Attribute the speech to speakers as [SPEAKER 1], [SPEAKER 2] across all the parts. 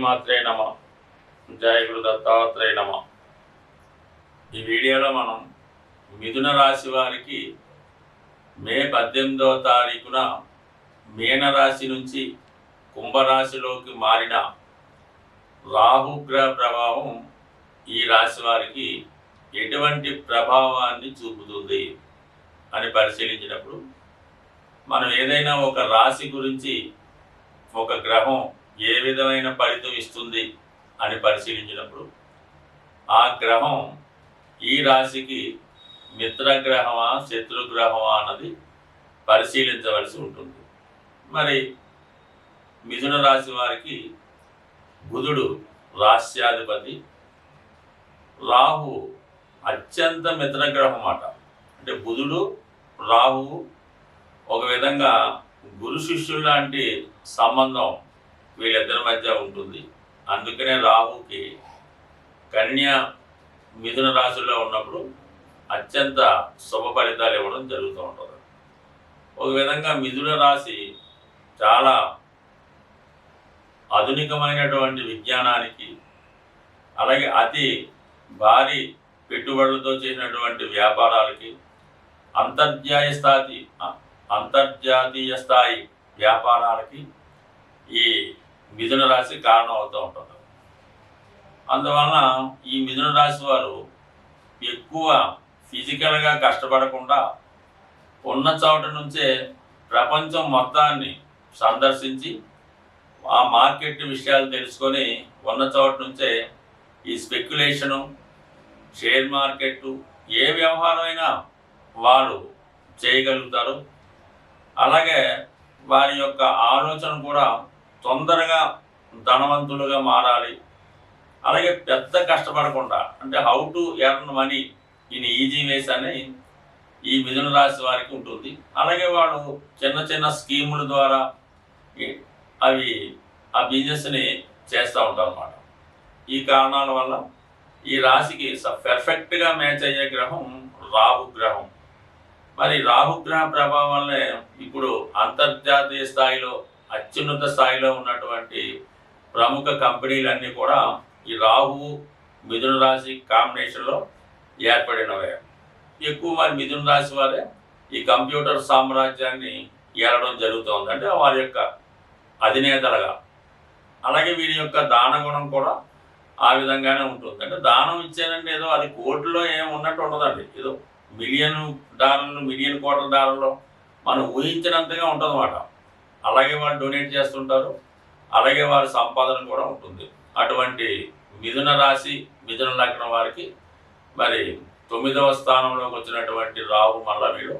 [SPEAKER 1] శ్రీమాత్రే నమ. జయ గురు దత్తాత్రేయ నమ. ఈ వీడియోలో మనం మిథున రాశి వారికి మే పద్దెనిమిదవ తారీఖున మీనరాశి నుంచి కుంభరాశిలోకి మారిన రాహుగ్రహ ప్రభావం ఈ రాశి వారికి ఎటువంటి ప్రభావాన్ని చూపుతుంది అని పరిశీలించినప్పుడు మనం ఏదైనా ఒక రాశి గురించి ఒక గ్రహం ఏ విధమైన ఫలితం ఇస్తుంది అని పరిశీలించినప్పుడు ఆ గ్రహం ఈ రాశికి మిత్రగ్రహమా శత్రుగ్రహమా అన్నది పరిశీలించవలసి ఉంటుంది. మరి మిథున రాశి వారికి బుధుడు రాశ్యాధిపతి రాహు అత్యంత మిత్రగ్రహం అన్నమాట అంటే బుధుడు రాహువు ఒక విధంగా గురు శిష్యులు లాంటి సంబంధం వీళ్ళిద్దరి మధ్య ఉంటుంది. అందుకనే రాహుకి కన్య మిథున రాశిలో ఉన్నప్పుడు అత్యంత శుభ ఫలితాలు ఇవ్వడం జరుగుతూ ఉంటుంది. ఒక విధంగా మిథున రాశి చాలా ఆధునికమైనటువంటి విజ్ఞానానికి అలాగే అతి భారీ పెట్టుబడులతో చేసినటువంటి వ్యాపారాలకి అంతర్జాయ స్థాయి అంతర్జాతీయ స్థాయి వ్యాపారాలకి ఈ మిథున రాశి కారణం అవుతూ ఉంటుంది. అందువలన ఈ మిథున రాశి వారు ఎక్కువ ఫిజికల్గా కష్టపడకుండా ఉన్న చోట నుంచే ప్రపంచం మొత్తాన్ని సందర్శించి ఆ మార్కెట్ విషయాలు తెలుసుకొని ఉన్న చోట నుంచే ఈ స్పెక్యులేషను షేర్ మార్కెట్టు ఏ వ్యవహారమైనా వారు చేయగలుగుతారు. అలాగే వారి యొక్క ఆలోచన కూడా తొందరగా ధనవంతులుగా మారాలి. అలాగే పెద్ద కష్టపడకుండా అంటే how to earn money in easy ways అని ఈ మిథున రాశి వారికి ఉంటుంది. అలాగే వాళ్ళు చిన్న చిన్న స్కీముల ద్వారా అవి ఆ బిజినెస్ని చేస్తూ ఉంటారు అన్నమాట ఈ కారణాల వల్ల ఈ రాశికి పెర్ఫెక్ట్గా మ్యాచ్ అయ్యే గ్రహం రాహు గ్రహం. మరి రాహుగ్రహ ప్రభావం వల్లే ఇప్పుడు అంతర్జాతీయ స్థాయిలో అత్యున్నత స్థాయిలో ఉన్నటువంటి ప్రముఖ కంపెనీలన్నీ కూడా ఈ రాహు మిథున రాశి కాంబినేషన్లో ఏర్పడినవే. ఎక్కువ మరి మిథున రాశి వారే. ఈ కంప్యూటర్ సామ్రాజ్యాన్ని ఏలడం జరుగుతుంది అంటే వారి యొక్క అధినేతలుగా. అలాగే వీరి యొక్క దాన గుణం కూడా ఆ విధంగానే ఉంటుంది. అంటే దానం ఇచ్చారంటే ఏదో అది కోర్టులో ఏం ఉన్నట్టు ఉండదండి. ఏదో మిలియన్ డాలర్లు మిలియన్ కోట్ల డాలర్లు మనం ఊహించినంతగా ఉంటుంది అన్నమాట అలాగే వాళ్ళు డొనేట్ చేస్తుంటారు. అలాగే వారి సంపాదన కూడా ఉంటుంది. అటువంటి మిథున రాశి మిథున లగ్నం వారికి మరి తొమ్మిదవ స్థానంలోకి వచ్చినటువంటి రావు మళ్ళా వీడు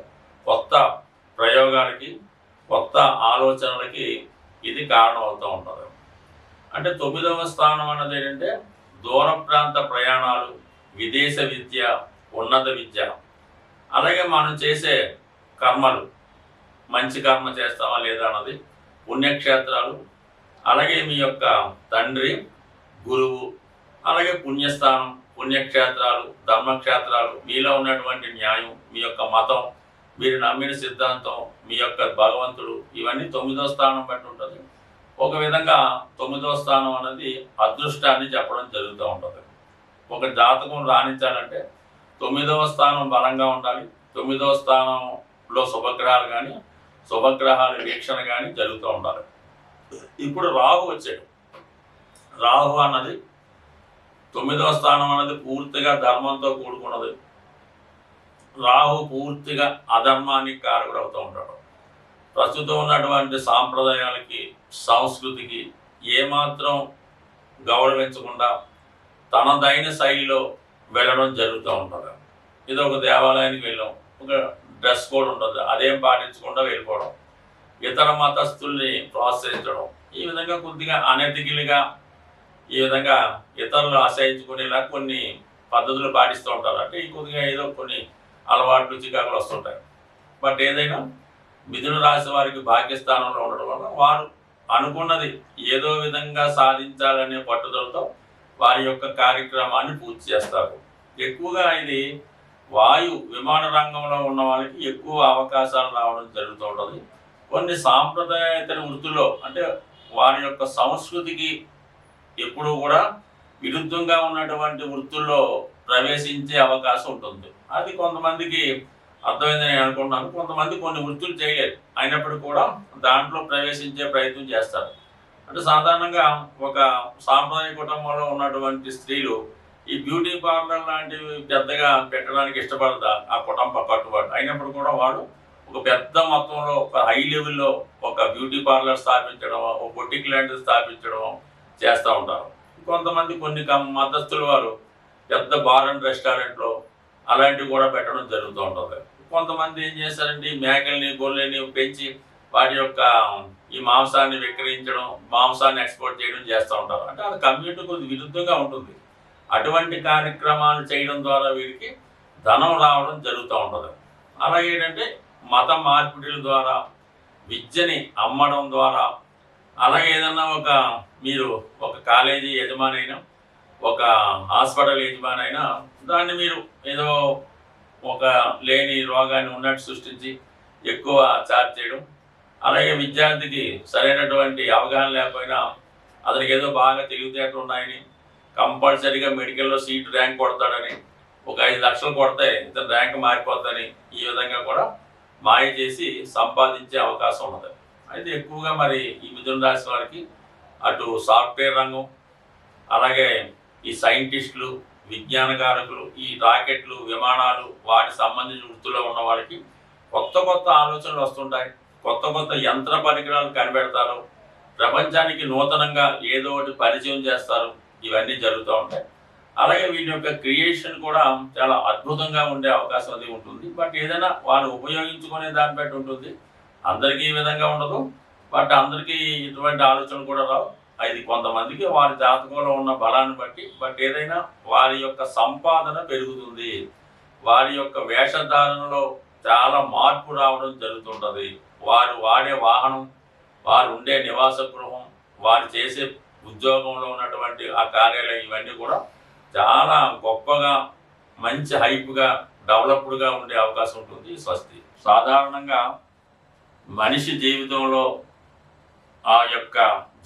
[SPEAKER 1] కొత్త ప్రయోగాలకి కొత్త ఆలోచనలకి ఇది కారణం అవుతూ ఉంటుంది అంటే తొమ్మిదవ స్థానం అన్నది ఏంటంటే దూర ప్రాంత ప్రయాణాలు విదేశ విద్య ఉన్నత విద్య. అలాగే మనం చేసే కర్మలు మంచి కర్మ చేస్తావా లేదా అన్నది పుణ్యక్షేత్రాలు అలాగే మీ యొక్క తండ్రి గురువు అలాగే పుణ్యస్థానం పుణ్యక్షేత్రాలు ధర్మక్షేత్రాలు మీలో ఉన్నటువంటి న్యాయం మీ యొక్క మతం మీరు నమ్మిన సిద్ధాంతం మీ యొక్క భగవంతుడు ఇవన్నీ తొమ్మిదో స్థానం బట్టి ఉంటుంది. ఒక విధంగా తొమ్మిదో స్థానం అనేది అదృష్టాన్ని చెప్పడం జరుగుతూ ఉంటుంది. ఒక జాతకం రాణించాలంటే తొమ్మిదవ స్థానం బలంగా ఉండాలి. తొమ్మిదవ స్థానంలో శుభగ్రహాలు కానీ శుభగ్రహాల వీక్షణ కానీ జరుగుతూ ఉండాలి. ఇప్పుడు రాహు వచ్చాడు. రాహు అన్నది తొమ్మిదవ స్థానం అన్నది పూర్తిగా ధర్మంతో కూడుకున్నది. రాహు పూర్తిగా అధర్మానికి కారకుడు అవుతూ ఉంటాడు. ప్రస్తుతం ఉన్నటువంటి సాంప్రదాయాలకి సంస్కృతికి ఏమాత్రం గౌరవించకుండా తనదైన శైలిలో వెళ్ళడం జరుగుతూ ఉంటుంది. ఇది ఒక దేవాలయానికి వెళ్ళాం. ఒక డ్రెస్ కోడ్ ఉంటుంది అదేం పాటించకుండా వెళ్ళిపోవడం. ఇతర మతస్థుల్ని ప్రోత్సహించడం. ఈ విధంగా కొద్దిగా అనెతికిలుగా ఈ విధంగా ఇతరులు ఆశ్రయించుకునేలా కొన్ని పద్ధతులు పాటిస్తూ ఉంటారు. అంటే ఈ కొద్దిగా ఏదో కొన్ని అలవాట్లు చికాకులు వస్తుంటాయి. బట్ ఏదైనా మిథున రాశి వారికి భాగ్యస్థానంలో ఉండడం వల్ల వారు అనుకున్నది ఏదో విధంగా సాధించాలనే పట్టుదలతో వారి యొక్క కార్యక్రమాన్ని పూర్తి చేస్తారు. ఎక్కువగా ఇది వాయు విమాన రంగంలో ఉన్న వాళ్ళకి ఎక్కువ అవకాశాలు రావడం జరుగుతూ ఉంటుంది. కొన్ని సాంప్రదాయేతర వృత్తుల్లో అంటే వారి యొక్క సంస్కృతికి ఎప్పుడు కూడా విరుద్ధంగా ఉన్నటువంటి వృత్తుల్లో ప్రవేశించే అవకాశం ఉంటుంది. అది కొంతమందికి అర్థమైందని నేను అనుకుంటున్నాను. కొంతమంది కొన్ని వృత్తులు చేయలేరు. అయినప్పటికీ కూడా దాంట్లో ప్రవేశించే ప్రయత్నం చేస్తారు. అంటే సాధారణంగా ఒక సాంప్రదాయ కుటుంబంలో ఉన్నటువంటి స్త్రీలు ఈ బ్యూటీ పార్లర్ లాంటివి పెద్దగా పెట్టడానికి ఇష్టపడదా ఆ కుటుంబ కట్టుబాటు. అయినప్పుడు కూడా వాడు ఒక పెద్ద మొత్తంలో ఒక హై లెవెల్లో ఒక బ్యూటీ పార్లర్ స్థాపించడం ఒక బొటిక్ లాంటిది స్థాపించడం చేస్తూ ఉంటారు. కొంతమంది కొన్ని కం- వారు పెద్ద బార్ అండ్ రెస్టారెంట్లో అలాంటివి కూడా పెట్టడం జరుగుతూ ఉంటుంది. కొంతమంది ఏం చేస్తారంటే ఈ మేకల్ని గొర్రెల్ని పెంచి వాటి యొక్క ఈ మాంసాన్ని విక్రయించడం మాంసాన్ని ఎక్స్పోర్ట్ చేయడం చేస్తూ ఉంటారు. అంటే అది కమ్యూనిటీ కొద్ది విరుద్ధంగా ఉంటుంది. అటువంటి కార్యక్రమాలు చేయడం ద్వారా వీరికి ధనం రావడం జరుగుతూ ఉంటుంది. అలా ఏంటంటే మత మార్పిడిల ద్వారా విద్యని అమ్మడం ద్వారా అలాగే ఏదన్నా ఒక మీరు ఒక కాలేజీ యజమాని అయినా ఒక హాస్పిటల్ యజమాని అయినా దాన్ని మీరు ఏదో ఒక లేని రోగాన్ని ఉన్నట్టు సృష్టించి ఎక్కువ చార్జ్ చేయడం అలాగే విద్యార్థికి సరైనటువంటి అవగాహన లేకపోయినా అతనికి ఏదో బాగా తెలివితేటలు ఉన్నాయని కంపల్సరీగా మెడికల్లో సీట్ ర్యాంక్ కొడతాడని ఒక ఐదు లక్షలు కొడితే ఇతను ర్యాంక్ మారిపోద్దని ఈ విధంగా కూడా మాయ చేసి సంపాదించే అవకాశం ఉన్నది. అయితే ఎక్కువగా మరి ఈ మిథున రాశి వారికి అటు సాఫ్ట్వేర్ రంగం అలాగే ఈ సైంటిస్టులు విజ్ఞానకారకులు ఈ రాకెట్లు విమానాలు వాటి సంబంధించిన వృత్తిలో ఉన్న వాళ్ళకి కొత్త కొత్త ఆలోచనలు వస్తుంటాయి. కొత్త కొత్త యంత్ర పరికరాలు కనిపెడతారు. ప్రపంచానికి నూతనంగా ఏదో ఒకటి పరిచయం చేస్తారు. ఇవన్నీ జరుగుతూ ఉంటాయి. అలాగే వీటి యొక్క క్రియేషన్ కూడా చాలా అద్భుతంగా ఉండే అవకాశం అది ఉంటుంది. బట్ ఏదైనా వాళ్ళు ఉపయోగించుకునే దాన్ని బట్టి ఉంటుంది. అందరికీ ఈ విధంగా ఉండదు. బట్ అందరికీ ఇటువంటి ఆలోచన కూడా రావు. అది కొంతమందికి వారి జాతకంలో ఉన్న బలాన్ని బట్టి బట్ ఏదైనా వారి యొక్క సంపాదన పెరుగుతుంది. వారి యొక్క వేషధారణలో చాలా మార్పు రావడం జరుగుతుంటుంది. వారు వాడే వాహనం వారు ఉండే నివాస గృహం వారు చేసే ఉద్యోగంలో ఉన్నటువంటి ఆ కార్యాలయం ఇవన్నీ కూడా చాలా గొప్పగా మంచి హైప్గా డెవలప్డ్గా ఉండే అవకాశం ఉంటుంది స్వస్తి. సాధారణంగా మనిషి జీవితంలో ఆ యొక్క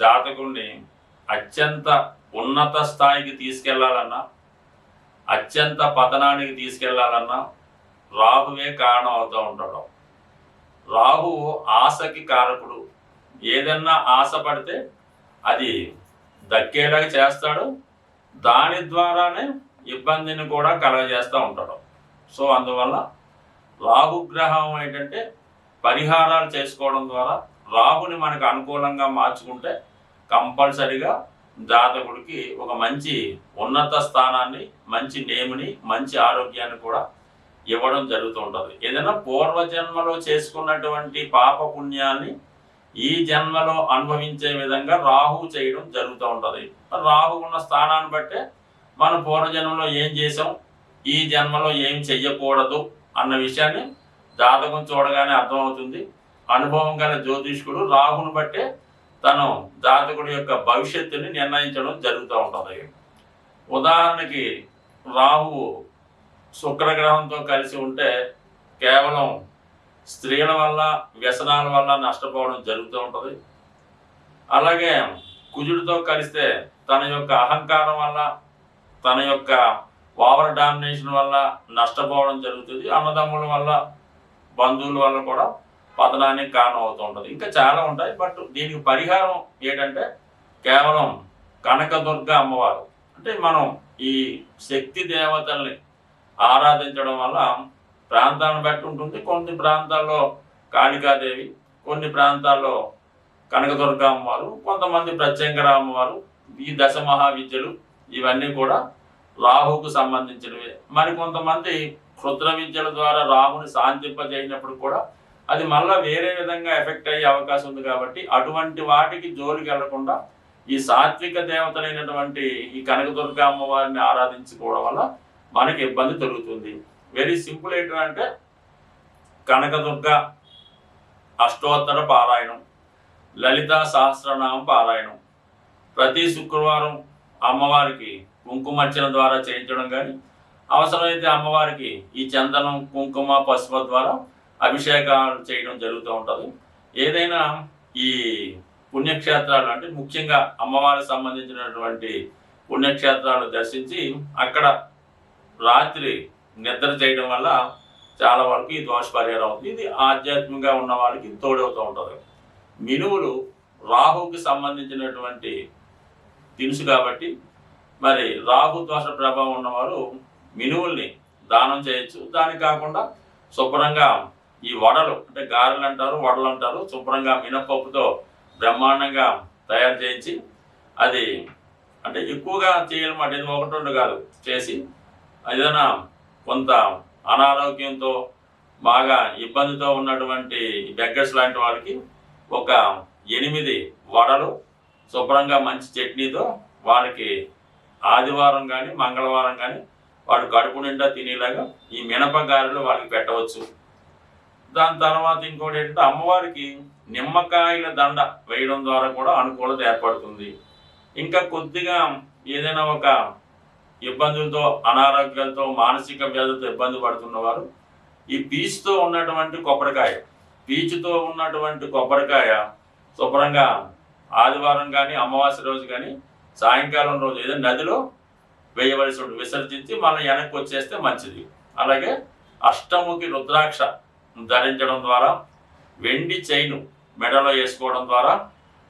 [SPEAKER 1] జాతకుడిని అత్యంత ఉన్నత స్థాయికి తీసుకెళ్ళాలన్నా అత్యంత పతనానికి తీసుకెళ్ళాలన్నా రాహువే కారణం అవుతూ ఉంటాడు రాహు ఆశకి కారకుడు. ఏదన్నా ఆశ పడితే అది దక్కేలాగా చేస్తాడు. దాని ద్వారానే ఇబ్బందిని కూడా కలగజేస్తూ ఉంటాడు. సో అందువల్ల రాహుగ్రహం ఏంటంటే పరిహారాలు చేసుకోవడం ద్వారా రాహుని మనకు అనుకూలంగా మార్చుకుంటే కంపల్సరిగా జాతకుడికి ఒక మంచి ఉన్నత స్థానాన్ని మంచి నేముని మంచి ఆరోగ్యాన్ని కూడా ఇవ్వడం జరుగుతూ ఉంటుంది. ఏదైనా పూర్వజన్మలో చేసుకున్నటువంటి పాప పుణ్యాన్ని ఈ జన్మలో అనుభవించే విధంగా రాహు చేయడం జరుగుతూ ఉంటుంది. రాహు ఉన్న స్థానాన్ని బట్టే మన పూర్వజన్మలో ఏం చేసాం ఈ జన్మలో ఏం చెయ్యకూడదు అన్న విషయాన్ని జాతకం చూడగానే అర్థమవుతుంది. అనుభవం గల జ్యోతిష్కుడు రాహుని బట్టే తను జాతకుడి యొక్క భవిష్యత్తుని నిర్ణయించడం జరుగుతూ ఉంటుంది. ఉదాహరణకి రాహువు శుక్రగ్రహంతో కలిసి ఉంటే కేవలం స్త్రీల వల్ల వ్యసనాల వల్ల నష్టపోవడం జరుగుతూ ఉంటుంది. అలాగే కుజుడితో కలిస్తే తన యొక్క అహంకారం వల్ల తన యొక్క ఓవర్ డామినేషన్ వల్ల నష్టపోవడం జరుగుతుంది. అన్నదమ్ముల వల్ల బంధువుల వల్ల కూడా పతనానికి కారణం అవుతూ ఉంటుంది. ఇంకా చాలా ఉంటాయి. బట్ దీనికి పరిహారం ఏంటంటే కేవలం కనకదుర్గ అమ్మవారు. అంటే మనం ఈ శక్తి దేవతల్ని ఆరాధించడం వల్ల ప్రాంతాలను బట్టి ఉంటుంది. కొన్ని ప్రాంతాల్లో కాళికాదేవి కొన్ని ప్రాంతాల్లో కనకదుర్గ అమ్మవారు కొంతమంది ప్రత్యంకర అమ్మవారు ఈ దశ మహావిద్యలు ఇవన్నీ కూడా రాహుకు సంబంధించినవి. మరి కొంతమంది క్షుద్ర విద్యల ద్వారా రాహుని శాంతింపజేసినప్పుడు కూడా అది మళ్ళా వేరే విధంగా ఎఫెక్ట్ అయ్యే అవకాశం ఉంది కాబట్టి అటువంటి వాటికి జోలికి వెళ్ళకుండా ఈ సాత్విక దేవతలైనటువంటి ఈ కనకదుర్గ అమ్మవారిని ఆరాధించుకోవడం వల్ల మనకి ఇబ్బంది తొలుగుతుంది. వెరీ సింపుల్ ఏంటంటే కనకదుర్గ అష్టోత్తర పారాయణం లలిత సహస్రనామ పారాయణం. ప్రతి శుక్రవారం అమ్మవారికి కుంకుమర్చన ద్వారా చేయించడం కానీ అవసరమైతే అమ్మవారికి ఈ చందనం కుంకుమ పసుపు ద్వారా అభిషేకాలు చేయడం జరుగుతూ ఉంటుంది. ఏదైనా ఈ పుణ్యక్షేత్రాలు అంటే ముఖ్యంగా అమ్మవారికి సంబంధించినటువంటి పుణ్యక్షేత్రాలు దర్శించి అక్కడ రాత్రి నిద్ర చేయడం వల్ల చాలా వరకు ఈ దోష పరిహారం అవుతుంది. ఇది ఆధ్యాత్మికంగా ఉన్న వాళ్ళకి తోడవుతూ ఉంటుంది. మినువులు రాహుకి సంబంధించినటువంటి దినుసు కాబట్టి మరి రాహు దోష ప్రభావం ఉన్నవారు మినువుల్ని దానం చేయొచ్చు. దానికి కాకుండా శుభ్రంగా ఈ వడలు అంటే గారెలు అంటారు వడలు అంటారు శుభ్రంగా మినపప్పుతో బ్రహ్మాండంగా తయారు చేయించి అది అంటే ఎక్కువగా చేయాలన్నమాట ఇది ఒకటి రెండు కాదు చేసి ఏదైనా కొంత అనారోగ్యంతో బాగా ఇబ్బందితో ఉన్నటువంటి బెగ్గర్స్ లాంటి వాళ్ళకి ఒక ఎనిమిది వడలు శుభ్రంగా మంచి చట్నీతో వాళ్ళకి ఆదివారం కానీ మంగళవారం కానీ వాడు కడుపు నిండా తినేలాగా ఈ మినప గారెలు వాళ్ళకి పెట్టవచ్చు. దాని తర్వాత ఇంకోటి ఏంటంటే అమ్మవారికి నిమ్మకాయల దండ వేయడం ద్వారా కూడా అనుకూలత ఏర్పడుతుంది. ఇంకా కొద్దిగా ఏదైనా ఒక ఇబ్బందులతో అనారోగ్యాలతో మానసిక వ్యాధులతో ఇబ్బంది పడుతున్నవారు ఈ పీచుతో ఉన్నటువంటి కొబ్బరికాయ పీచుతో ఉన్నటువంటి కొబ్బరికాయ శుభ్రంగా ఆదివారం కానీ అమావాస్య రోజు కానీ సాయంకాలం రోజు ఏదో నదిలో వేయవలసి ఉంటుంది విసర్జించి మళ్ళీ వెనక్కి వచ్చేస్తే మంచిది. అలాగే అష్టముఖి రుద్రాక్ష ధరించడం ద్వారా వెండి చైను మెడలో వేసుకోవడం ద్వారా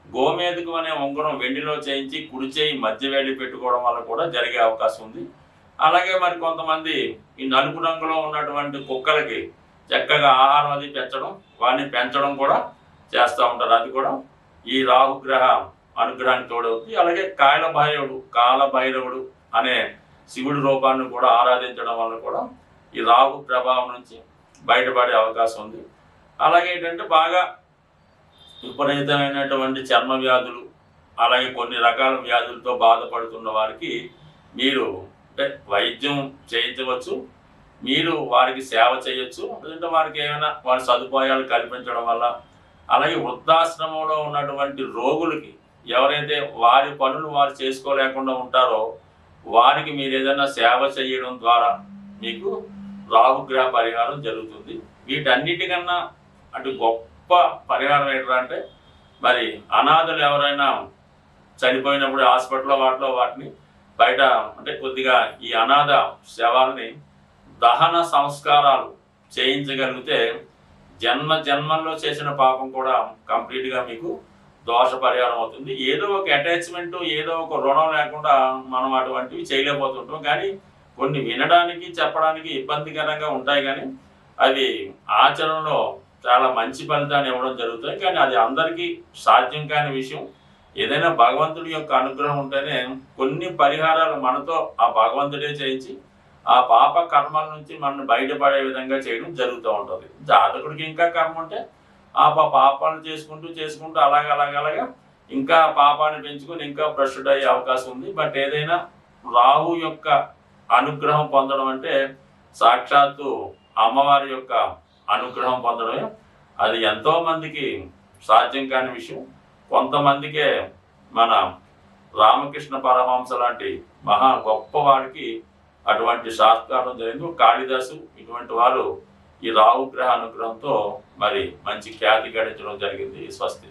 [SPEAKER 1] గోమేదకు అనే ఉంగరం వెండిలో చేయించి కుడి చేయి మధ్య వేడి పెట్టుకోవడం వల్ల కూడా జరిగే అవకాశం ఉంది. అలాగే మరి కొంతమంది ఈ నలుపు రంగులో ఉన్నటువంటి కుక్కలకి చక్కగా ఆహారం అది పెంచడం వాటిని పెంచడం కూడా చేస్తూ ఉంటారు. అది కూడా ఈ రాహుగ్రహ అనుగ్రహానికి తోడవుతుంది. అలాగే కాయల భైరవుడు అనే శివుడి రూపాన్ని కూడా ఆరాధించడం వల్ల కూడా ఈ రాహు ప్రభావం నుంచి బయటపడే అవకాశం ఉంది. అలాగే ఏంటంటే బాగా విపరీతమైనటువంటి చర్మ వ్యాధులు అలాగే కొన్ని రకాల వ్యాధులతో బాధపడుతున్న వారికి మీరు అంటే వైద్యం చేయించవచ్చు మీరు వారికి సేవ చేయొచ్చు లేదంటే వారికి ఏమైనా వారి సదుపాయాలు కల్పించడం వల్ల అలాగే వృద్ధాశ్రమంలో ఉన్నటువంటి రోగులకి ఎవరైతే వారి పనులు వారు చేసుకోలేకుండా ఉంటారో వారికి మీరు ఏదైనా సేవ చేయడం ద్వారా మీకు రాహుగ్రహ పరిహారం జరుగుతుంది. వీటన్నిటికన్నా అటు గొప్ప పరిహారం ఏంటంటే మరి అనాథలు ఎవరైనా చనిపోయినప్పుడు హాస్పిటల్లో వాటిలో వాటిని బయట అంటే కొద్దిగా ఈ అనాథ శవాల్ని దహన సంస్కారాలు చేయించగలిగితే జన్మ జన్మల్లో చేసిన పాపం కూడా కంప్లీట్గా మీకు దోష పరిహారం అవుతుంది. ఏదో ఒక అటాచ్మెంట్ ఏదో ఒక రుణం లేకుండా మనం అటువంటివి చేయలేకపోతుంటాం. కానీ కొన్ని వినడానికి చెప్పడానికి ఇబ్బందికరంగా ఉంటాయి కానీ అవి ఆచరణలో చాలా మంచి ఫలితాన్ని ఇవ్వడం జరుగుతుంది. కానీ అది అందరికీ సాధ్యం కాని విషయం. ఏదైనా భగవంతుడి యొక్క అనుగ్రహం ఉంటేనే కొన్ని పరిహారాలు మనతో ఆ భగవంతుడే చేయించి ఆ పాప కర్మల నుంచి మనల్ని బయటపడే విధంగా చేయడం జరుగుతూ ఉంటుంది. జాతకుడికి ఇంకా కర్మ ఉంటే ఆ పా- పాపాలు చేసుకుంటూ చేసుకుంటూ అలాగ అలాగ అలాగా ఇంకా పాపాన్ని పెంచుకొని ఇంకా భ్రష్టుడు అయ్యే అవకాశం ఉంది. బట్ ఏదైనా రాహు యొక్క అనుగ్రహం పొందడం అంటే సాక్షాత్తు అమ్మవారి యొక్క అనుగ్రహం పొందడమే. అది ఎంతో మందికి సాధ్యం కాని విషయం. కొంతమందికే మన రామకృష్ణ పరమహంస లాంటి మహా గొప్ప వాడికి అటువంటి సాత్కారం జరిగింది. కాళిదాసు ఇటువంటి వారు ఈ రాహుగ్రహ అనుగ్రహంతో మరి మంచి ఖ్యాతి గడించడం జరిగింది. స్వస్తి.